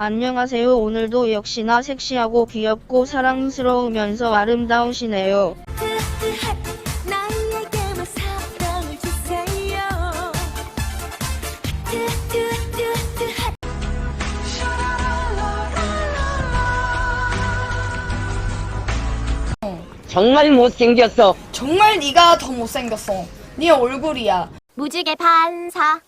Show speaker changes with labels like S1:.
S1: 안녕하세요. 오늘도 역시나 섹시하고 귀엽고 사랑스러우면서 아름다우시네요.
S2: 정말 못생겼어.
S3: 정말 네가 더 못생겼어. 네 얼굴이야.
S4: 무지개 반사